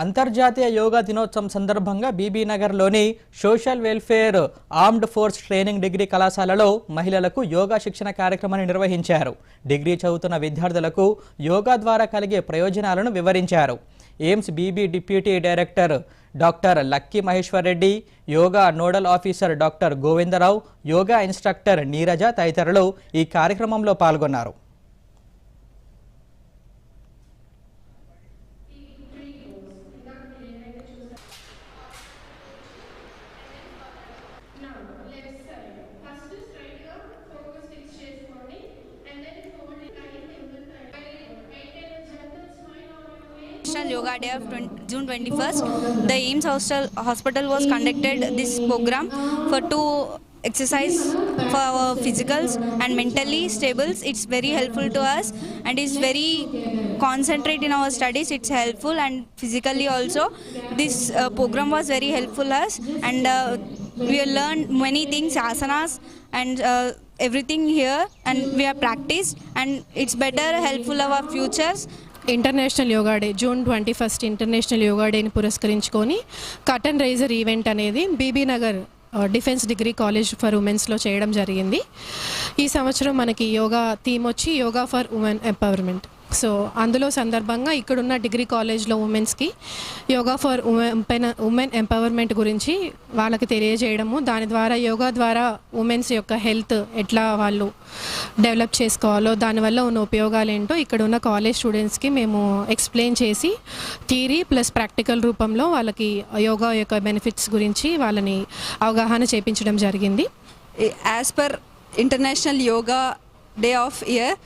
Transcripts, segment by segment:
అంతర్జాతీయ యోగా దినోత్సవం సందర్భంగా బీబీనగర్లోని social welfare armed force training degree కళాశాలలో మహిళలకు యోగా శిక్షణ కార్యక్రమాన్ని నిర్వహించారు. డిగ్రీ చదువుతున్న విద్యార్థులకు యోగా ద్వారా కలిగే ప్రయోజనాలను వివరించారు. AIIMS Bibi deputy director doctor Lucky Maheshwar Reddy yoga nodal officer doctor Govindarao yoga instructor Neeraja తదితరులు ఈ కార్యక్రమంలో పాల్గొన్నారు. Your face. National Yoga Day of 20, June 21st, the Ames Hospital was conducted this program for two exercise for our physicals and mentally stables. It's very helpful to us and is very concentrate in our studies. It's helpful and physically also. This uh, program was very helpful us and uh, we learned many things, asanas and uh, everything here and we have practiced and it's better helpful our futures international yoga day June twenty first international yoga డేని పురస్కరించుకొని curtain raiser event అనేది Bibinagar defence degree college for ఉమెన్స్లో చేయడం జరిగింది. ఈ సంవత్సరం మనకి yoga theme వచ్చి yoga for women empowerment. So అందులో సందర్భంగా ఇక్కడున్న డిగ్రీ కాలేజ్లో ఉమెన్స్కి yoga for women women empowerment గురించి వాళ్ళకి తెలియజేయడము. దాని ద్వారా యోగా ద్వారా ఉమెన్స్ యొక్క హెల్త్ ఎట్లా వాళ్ళు డెవలప్ చేసుకోవాలో దానివల్ల ఉన్న ఉపయోగాలు ఏంటో ఇక్కడ ఉన్న కాలేజ్ స్టూడెంట్స్కి మేము ఎక్స్ప్లెయిన్ చేసి థియరీ ప్లస్ ప్రాక్టికల్ రూపంలో వాళ్ళకి యోగా యొక్క బెనిఫిట్స్ గురించి వాళ్ళని అవగాహన చేపించడం జరిగింది. As per international yoga day of year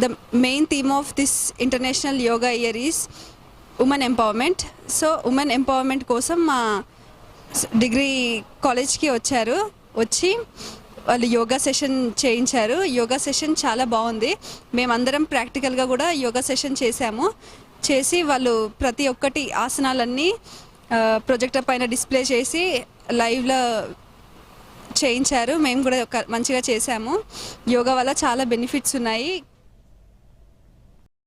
the main theme of this international yoga year is women empowerment so women empowerment కోసం మా డిగ్రీ కాలేజ్కి వచ్చారు వచ్చి వాళ్ళు యోగా సెషన్ చేయించారు. యోగా సెషన్ చాలా బాగుంది. మేమందరం ప్రాక్టికల్గా కూడా యోగా సెషన్ చేశాము. చేసి వాళ్ళు ప్రతి ఒక్కటి ఆసనాలన్నీ ప్రొజెక్టర్ పైన డిస్ప్లే చేసి లైవ్లో చేయించారు. మేము కూడా ఒక మంచిగా చేశాము. యోగా వల్ల చాలా బెనిఫిట్స్ ఉన్నాయి.